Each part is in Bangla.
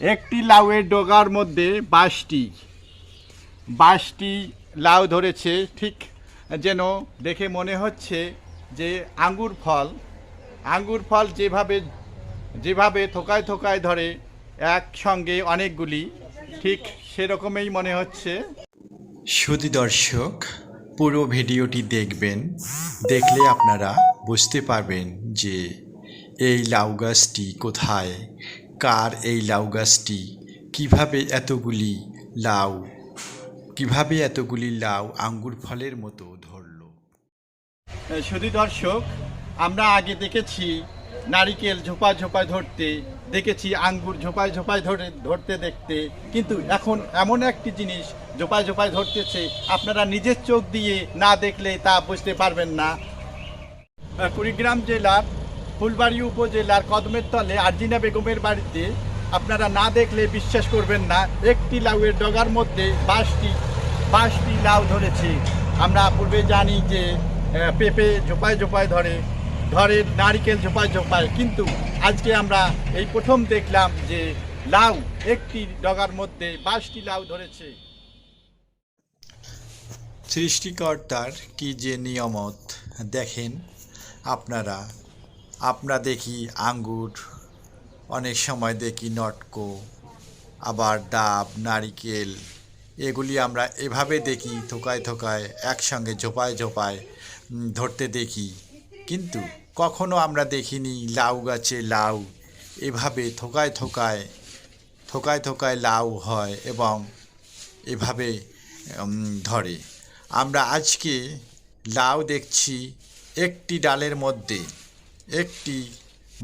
একটি লাউয়ের ডগার মধ্যে বাঁশটি বাঁশটি লাউ ধরেছে, ঠিক যেন দেখে মনে হচ্ছে যে আঙ্গুর ফল আঙ্গুর ফল যেভাবে যেভাবে থোকায় থোকায় ধরে একসঙ্গে অনেকগুলি, ঠিক সেরকমই মনে হচ্ছে। সুধী দর্শক, পুরো ভিডিওটি দেখবেন, দেখলে আপনারা বুঝতে পারবেন যে এই লাউ গাছটি কোথায় কার এই লাউ গাছটি? কীভাবে এতগুলি লাউ, কীভাবে এতগুলি লাউ আঙ্গুর ফলের মতো ধরলো? শুধু দর্শক, আমরা আগে দেখেছি নারিকেল ঝোপা ঝোপায় ধরতে, দেখেছি আঙ্গুর ঝোপায় ঝোপায় ধরে, ধরতে দেখতে, কিন্তু এখন এমন একটি জিনিস ঝোপায় ঝোপায় ধরতেছে, আপনারা নিজের চোখ দিয়ে না দেখলে তা বুঝতে পারবেন না। কুড়িগ্রাম জেলার ফুলবাড়ি উপজেলার কদমের তলে আর্জিনা বেগমের বাড়িতে আপনারা না দেখলে বিশ্বাস করবেন না, একটি লাউয়ের ডগার মধ্যে বাঁশটি বাঁশটি লাউ ধরেছে। আমরা পূর্বে জানি যে পেঁপে ঝোপায় ঝোপায় ধরে ধরে নারিকেল ঝোপায় ঝোপায়, কিন্তু আজকে আমরা এই প্রথম দেখলাম যে লাউ একটি ডগার মধ্যে বাঁশটি লাউ ধরেছে। সৃষ্টিকর্তার কি যে নিয়ামত দেখেন আপনারা আমরা দেখি আঙ্গুর, অনেক সময় দেখি নটকো, আবার ডাব, নারিকেল, এগুলি আমরা এভাবে দেখি থোকায় থোকায়, একসঙ্গে ঝোপায় ঝোপায় ধরতে দেখি। কিন্তু কখনো আমরা দেখিনি লাউ গাছে লাউ, এভাবে থোকায় থোকায় থোকায় থোকায় লাউ হয় এবং এভাবে ধরে। আমরা আজকে লাউ দেখছি একটি ডালের মধ্যে। একটি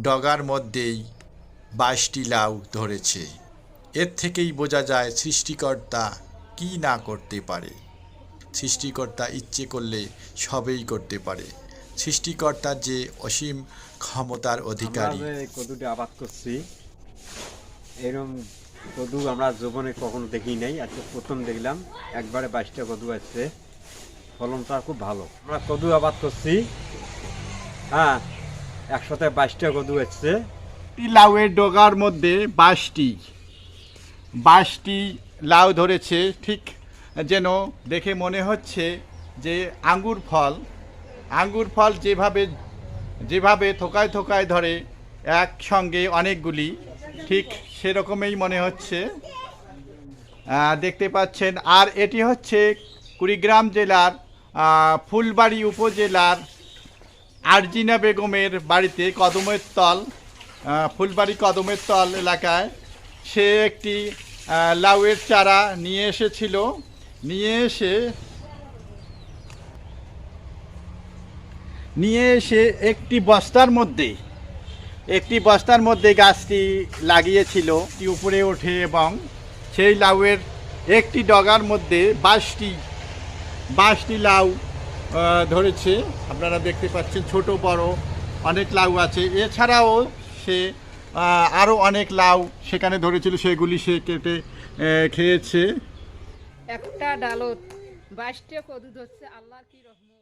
ডগার মধ্যেই বাইশটি লাউ ধরেছে। এর থেকেই বোঝা যায় সৃষ্টিকর্তা কি না করতে পারে। সৃষ্টিকর্তা ইচ্ছে করলে সবেই করতে পারে। সৃষ্টিকর্তার যে অসীম ক্ষমতার অধিকারী। কদুটা আবাদ করছি এরকম কদু আমরা জীবনে কখনো দেখি নাই। আজকে প্রথম দেখলাম, একবারে বাইশটা কদু আসছে ফলনটা খুব ভালো। আমরা কদু আবাদ করছি। হ্যাঁ একসাথে বাইশটা কদু একটি লাউয়ের ডগার মধ্যে বাঁশটি বাঁশটি লাউ ধরেছে, ঠিক যেন দেখে মনে হচ্ছে যে আঙ্গুর ফল। আঙ্গুর ফল যেভাবে যেভাবে থোকায় থোকায় ধরে একসঙ্গে অনেকগুলি, ঠিক সেরকমই মনে হচ্ছে। দেখতে পাচ্ছেন, আর এটি হচ্ছে কুড়িগ্রাম জেলার ফুলবাড়ি উপজেলার আরজিনা বেগমের বাড়িতে কদমের তল ফুলবাড়ি কদমের তল এলাকায় সে একটি লাউয়ের চারা নিয়ে এসেছিল। নিয়ে এসে নিয়ে এসে একটি বস্তার মধ্যে, একটি বস্তার মধ্যে গাছটি লাগিয়েছিল উপরে ওঠে এবং সেই লাউয়ের একটি ডগার মধ্যে বাইশটি বাইশটি লাউ ধরেছে। আপনারা দেখতে পাচ্ছেন ছোট, বড় অনেক লাউ আছে। এছাড়াও সে আরও অনেক লাউ সেখানে ধরেছিল, সেগুলি সে কেটে খেয়েছে। একটা ডালত, বাইশটা কদু ধরছে আল্লাহ কি রহমত।